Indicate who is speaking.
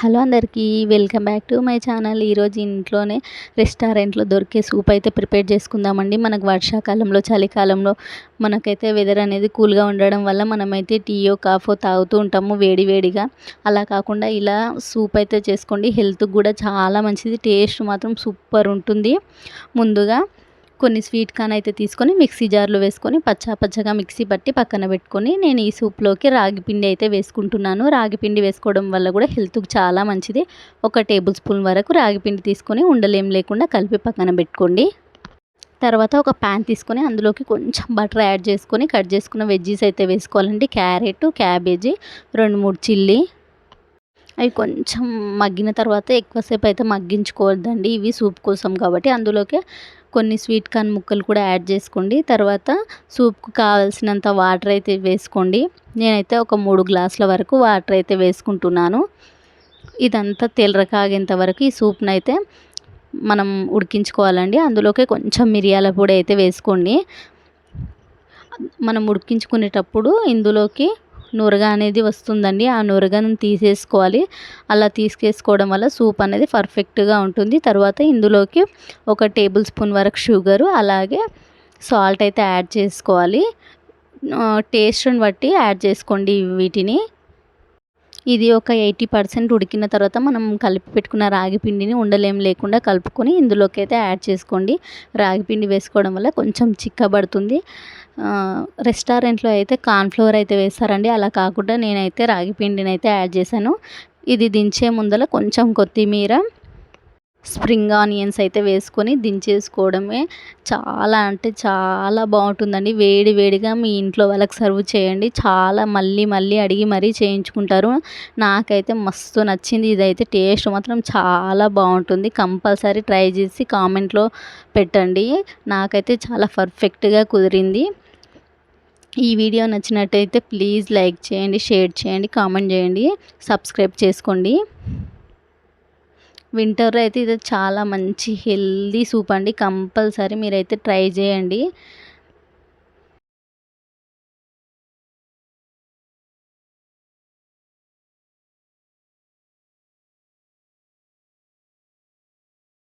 Speaker 1: Hello అందరికీ welcome back to my channel. ఈరోజు ఇంట్లోనే రెస్టారెంట్లో దొరికే సూప్ అయితే ప్రిపేర్ చేసుకుందామండి. మనకు వర్షాకాలంలో చలికాలంలో మనకైతే వెదర్ అనేది కూల్గా ఉండడం వల్ల మనమైతే టీయో కాఫో తాగుతూ ఉంటాము వేడి వేడిగా. అలా కాకుండా ఇలా సూప్ అయితే చేసుకోండి. హెల్త్కి కూడా చాలా మంచిది. టేస్ట్ మాత్రం సూపర్ ఉంటుంది. ముందుగా కొన్ని స్వీట్ కార్న్ అయితే తీసుకొని మిక్సీ జార్లో వేసుకొని పచ్చా పచ్చగా మిక్సీ పట్టి పక్కన పెట్టుకొని నేను ఈ సూప్లోకి రాగి పిండి అయితే వేసుకుంటున్నాను. రాగి పిండి వేసుకోవడం వల్ల కూడా హెల్త్కి చాలా మంచిది. ఒక టేబుల్ స్పూన్ వరకు రాగి పిండి తీసుకొని ఉండలేం లేకుండా కలిపి పక్కన పెట్టుకోండి. తర్వాత ఒక ప్యాన్ తీసుకొని అందులోకి కొంచెం బటర్ యాడ్ చేసుకొని కట్ చేసుకున్న వెజ్జీస్ అయితే వేసుకోవాలండి. క్యారెట్ క్యాబేజీ రెండు మూడు చిల్లీ అవి కొంచెం మగ్గిన తర్వాత ఎక్కువసేపు అయితే మగ్గించుకోవద్దండి. ఇవి సూప్ కోసం కాబట్టి అందులోకి కొన్ని స్వీట్ కార్న్ ముక్కలు కూడా యాడ్ చేసుకోండి. తర్వాత సూప్కు కావాల్సినంత వాటర్ అయితే వేసుకోండి. నేనైతే ఒక మూడు గ్లాసుల వరకు వాటర్ అయితే వేసుకుంటున్నాను. ఇదంతా తెలరకాగేంత వరకు ఈ సూప్ని అయితే మనం ఉడికించుకోవాలండి. అందులోకి కొంచెం మిరియాల పొడి అయితే వేసుకోండి. మనం ఉడికించుకునేటప్పుడు ఇందులోకి నురగ అనేది వస్తుందండి. ఆ నురగను తీసేసుకోవాలి. అలా తీసుకేసుకోవడం వల్ల సూప్ అనేది పర్ఫెక్ట్గా ఉంటుంది. తర్వాత ఇందులోకి ఒక టేబుల్ స్పూన్ వరకు షుగరు అలాగే సాల్ట్ అయితే యాడ్ చేసుకోవాలి. టేస్ట్ని బట్టి యాడ్ చేసుకోండి వీటిని. ఇది ఒక ఎయిటీ పర్సెంట్ ఉడికిన తర్వాత మనం కలిపి పెట్టుకున్న రాగి పిండిని ఉండలేం లేకుండా కలుపుకొని ఇందులోకి అయితే యాడ్ చేసుకోండి. రాగి పిండి వేసుకోవడం వల్ల కొంచెం చిక్కబడుతుంది. రెస్టారెంట్లో అయితే కార్న్ఫ్లోర్ అయితే వేస్తారండి. అలా కాకుండా నేనైతే రాగి పిండిని అయితే యాడ్ చేశాను. ఇది దించే ముందర కొంచెం కొత్తిమీర స్ప్రింగ్ ఆనియన్స్ అయితే వేసుకొని దించేసుకోవడమే చాలా అంటే చాలా బాగుంటుందండి. వేడి వేడిగా మీ ఇంట్లో వాళ్ళకి సర్వ్ చేయండి. చాలా మళ్ళీ మళ్ళీ అడిగి మరీ చేయించుకుంటారు. నాకైతే మస్తు నచ్చింది. ఇదైతే టేస్ట్ మాత్రం చాలా బాగుంటుంది. కంపల్సరీ ట్రై చేసి కామెంట్లో పెట్టండి. నాకైతే చాలా పర్ఫెక్ట్గా కుదిరింది. ఈ వీడియో నచ్చినట్టయితే ప్లీజ్ లైక్ చేయండి షేర్ చేయండి కామెంట్ చేయండి సబ్స్క్రైబ్ చేసుకోండి. వింటర్లో అయితే ఇది చాలా మంచి హెల్దీ సూప్ అండి. కంపల్సరీ మీరైతే ట్రై చేయండి.